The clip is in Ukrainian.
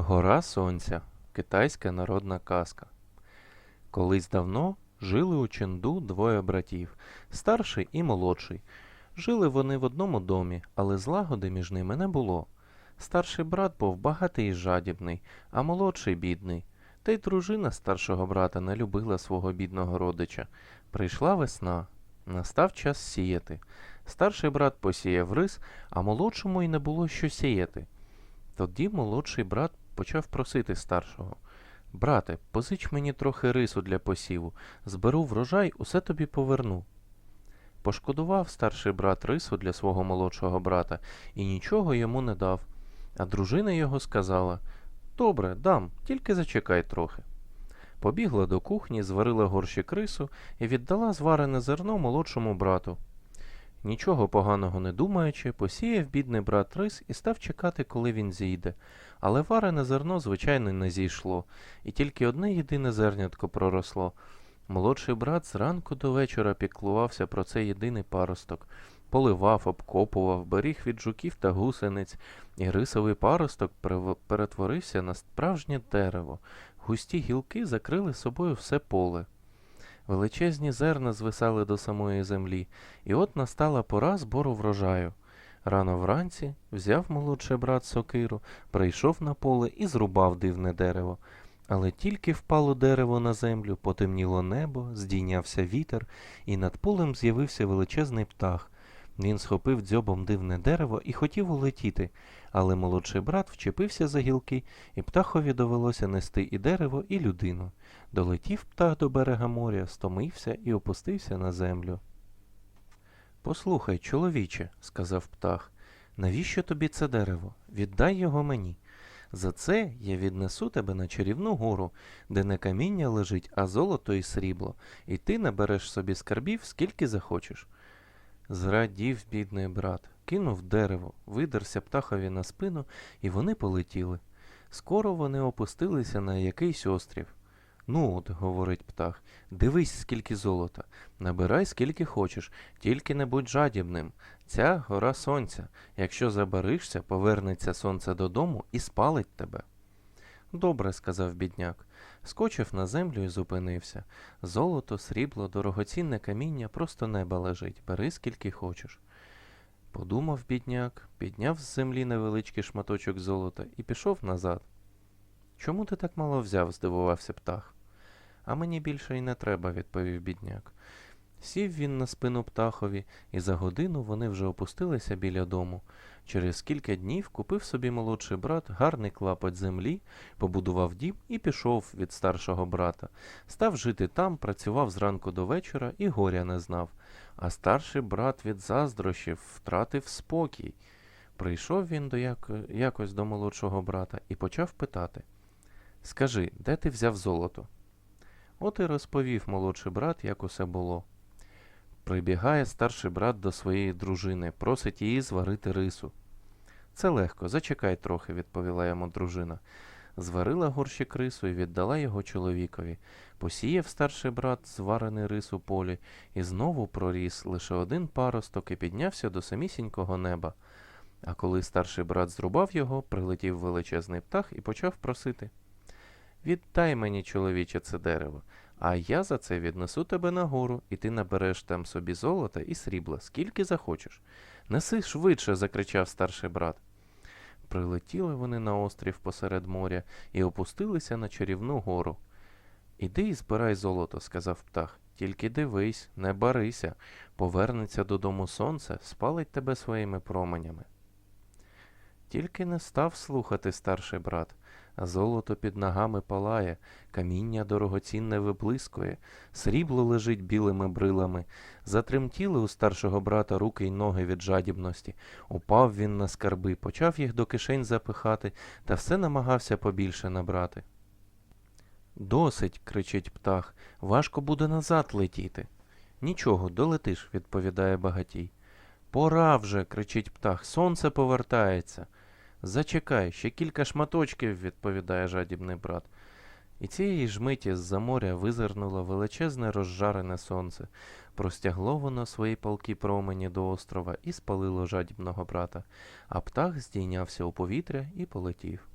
Гора Сонця. Китайська народна казка. Колись давно жили у Ченду двоє братів, старший і молодший. Жили вони в одному домі, але злагоди між ними не було. Старший брат був багатий і жадібний, а молодший бідний. Та й дружина старшого брата не любила свого бідного родича. Прийшла весна. Настав час сіяти. Старший брат посіяв рис, а молодшому й не було що сіяти. Тоді молодший брат почав просити старшого. Брате, позич мені трохи рису для посіву. Зберу врожай, усе тобі поверну. Пошкодував старший брат рису для свого молодшого брата і нічого йому не дав. А дружина його сказала Добре, дам, тільки зачекай трохи. Побігла до кухні, зварила горщик рису і віддала зварене зерно молодшому брату. Нічого поганого не думаючи, посіяв бідний брат рис і став чекати, коли він зійде. Але варене зерно, звичайно, не зійшло, і тільки одне єдине зернятко проросло. Молодший брат зранку до вечора піклувався про цей єдиний паросток. Поливав, обкопував, беріг від жуків та гусениць, і рисовий паросток перетворився на справжнє дерево. Густі гілки закрили собою все поле. Величезні зерна звисали до самої землі, і от настала пора збору врожаю. Рано вранці взяв молодший брат сокиру, прийшов на поле і зрубав дивне дерево. Але тільки впало дерево на землю, потемніло небо, здійнявся вітер, і над полем з'явився величезний птах. Він схопив дзьобом дивне дерево і хотів улетіти, але молодший брат вчепився за гілки, і птахові довелося нести і дерево, і людину. Долетів птах до берега моря, стомився і опустився на землю. Послухай, чоловіче, сказав птах, навіщо тобі це дерево? Віддай його мені. За це я віднесу тебе на чарівну гору, де не каміння лежить, а золото і срібло, і ти набереш собі скарбів, скільки захочеш. Зрадів бідний брат, кинув дерево, видерся птахові на спину, і вони полетіли. Скоро вони опустилися на якийсь острів. Ну от, говорить птах, дивись, скільки золота, набирай скільки хочеш, тільки не будь жадібним. Ця гора сонця. Якщо забаришся, повернеться сонце додому і спалить тебе. Добре, сказав бідняк. Скочив на землю і зупинився. Золото, срібло, дорогоцінне каміння, просто неба лежить. Бери скільки хочеш. Подумав бідняк, підняв з землі невеличкий шматочок золота і пішов назад. Чому ти так мало взяв? здивувався птах. А мені більше й не треба, відповів бідняк. Сів він на спину птахові, і за годину вони вже опустилися біля дому. Через кілька днів купив собі молодший брат гарний клапоть землі, побудував дім і пішов від старшого брата. Став жити там, працював зранку до вечора і горя не знав. А старший брат від заздрощів втратив спокій. Прийшов він до як... якось до молодшого брата і почав питати Скажи, де ти взяв золото? От і розповів молодший брат, як усе було. Прибігає старший брат до своєї дружини, просить її зварити рису. Це легко, зачекай трохи, відповіла йому дружина. Зварила горщик рису і віддала його чоловікові. Посіяв старший брат зварений рис у полі, і знову проріс лише один паросток і піднявся до самісінького неба. А коли старший брат зрубав його, прилетів величезний птах і почав просити. Віддай мені, чоловіче, це дерево, а я за це віднесу тебе нагору, і ти набереш там собі золота і срібла, скільки захочеш. Неси швидше, закричав старший брат. Прилетіли вони на острів посеред моря і опустилися на чарівну гору. Іди і збирай золото, сказав птах. Тільки дивись, не барися, повернеться додому сонце, спалить тебе своїми променями. Тільки не став слухати старший брат, золото під ногами палає, каміння дорогоцінне виблискує, срібло лежить білими брилами. Затремтіли у старшого брата руки й ноги від жадібності. Упав він на скарби, почав їх до кишень запихати та все намагався побільше набрати. Досить, кричить птах, важко буде назад летіти. Нічого, долетиш, відповідає багатій. Пора вже, кричить птах, сонце повертається. Зачекай, ще кілька шматочків, відповідає жадібний брат. І цієї ж миті з-за моря визирнуло величезне розжарене сонце, простягло воно свої палки промені до острова і спалило жадібного брата, а птах здійнявся у повітря і полетів.